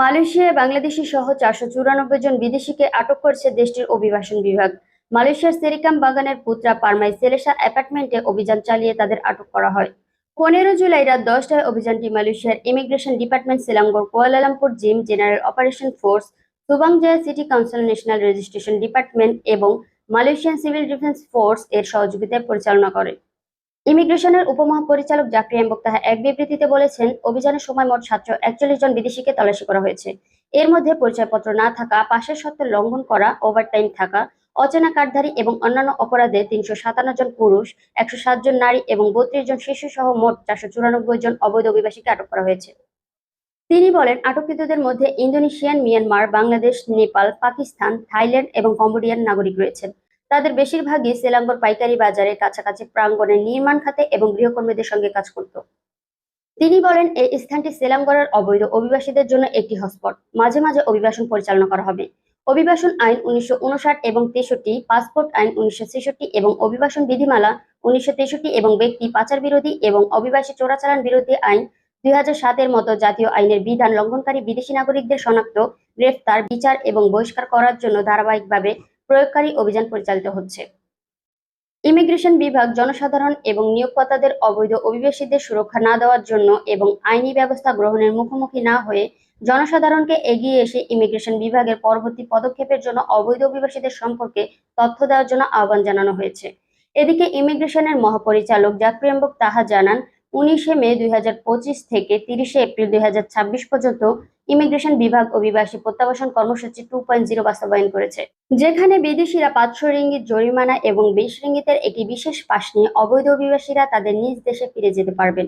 মালয়েশিয়ায় বাংলাদেশি সহ চারশো চুরানব্বই জন বিদেশিকে আটক করেছে দেশটির অভিবাসন বিভাগ। মালয়েশিয়ার সেরিকাম বাগানের পুত্রা পারমাই সেলেসা অ্যাপার্টমেন্টে অভিযান চালিয়ে তাদের আটক করা হয়। পনেরো জুলাই রাত দশটায় অভিযানটি মালয়েশিয়ার immigration department Selangor Kuala Lumpur gym general operation force, Subang Jaya city council national registration department এবং মালয়েশিয়ান সিভিল ডিফেন্স ফোর্স এর সহযোগিতায় পরিচালনা করে। ইমিগ্রেশনের উপমহাপরিচালক জাকরি এম্বক তাহা এক বিবৃতিতে বলেছেন, অভিযানের সময় মোট সাতশো একচল্লিশ জন বিদেশিকে তল্লাশি করা হয়েছে। এর মধ্যে পরিচয়পত্র না থাকা, পাশের সত্ত্ব লঙ্ঘন করা ওভারটাইম থাকা, অচেনা কার্ডধারী এবং অন্যান্য অপরাধে তিনশো সাতান্ন জন পুরুষ, একশো সাত জন নারী এবং বত্রিশ জন শিশু সহ মোট চারশো চুরানব্বই জন অবৈধ অভিবাসীকে আটক করা হয়েছে। তিনি বলেন, আটককৃতদের মধ্যে Indonesian, Myanmar, Bangladesh, Nepal, Pakistan, Thailand এবং কম্বোডিয়ান নাগরিক রয়েছেন। তাদের বেশিরভাগই সেলাঙ্গর পাইকারি বাজারের কাছাকাছি প্রাঙ্গণের নির্মাণ খাতে এবং গৃহকর্মীদের সঙ্গে কাজ করত। তিনি বলেন, এই স্থানটি সেলাঙ্গরের অবৈধ অভিবাসীদের জন্য একটি হটস্পট। মাঝে মাঝে অভিবাসন পরিচালনা করা হবে। অভিবাসন আইন উনিশশো উনষাট এবং তেষট্টি, পাসপোর্ট আইন উনিশশো ছেষট্টি এবং অভিবাসন বিধিমালা উনিশশো তেষট্টি এবং ব্যক্তি পাচার বিরোধী এবং অভিবাসী চোরাচালান বিরোধী আইন দুই হাজার মতো জাতীয় আইনের বিধান লঙ্ঘনকারী বিদেশি নাগরিকদের শনাক্ত, গ্রেফতার, বিচার এবং বহিষ্কার করার জন্য ধারাবাহিকভাবে প্রয়োগকারী অভিযান পরিচালিত হচ্ছে। ইমিগ্রেশন বিভাগ জনসাধারণ এবং নিয়োগকর্তাদের অবৈধ অভিবাসীদের সুরক্ষা না দেওয়ার জন্য এবং আইনি ব্যবস্থা গ্রহণের মুখোমুখি না হয়ে জনসাধারণকে এগিয়ে এসে ইমিগ্রেশন বিভাগের পরবর্তী পদক্ষেপের জন্য অবৈধ অভিবাসীদের সম্পর্কে তথ্য দেওয়ার জন্য আহ্বান জানানো হয়েছে। এদিকে ইমিগ্রেশনের মহাপরিচালক জাকরিয়াম্বক তাহা জানান উনিশে মে দুই হাজার পঁচিশ থেকে তিরিশে এপ্রিল দুই হাজার ছাব্বিশ পর্যন্ত ইমিগ্রেশন বিভাগ অভিবাসী প্রত্যাবাসন কর্মসূচি টু পয়েন্ট জিরো বাস্তবায়ন করেছে, যেখানে বিদেশিরা পাঁচশো রিঙ্গিত জরিমানা এবং বিশ রিঙ্গিতের একটি বিশেষ পাশ নিয়ে অবৈধ অভিবাসীরা তাদের নিজ দেশে ফিরে যেতে পারবেন।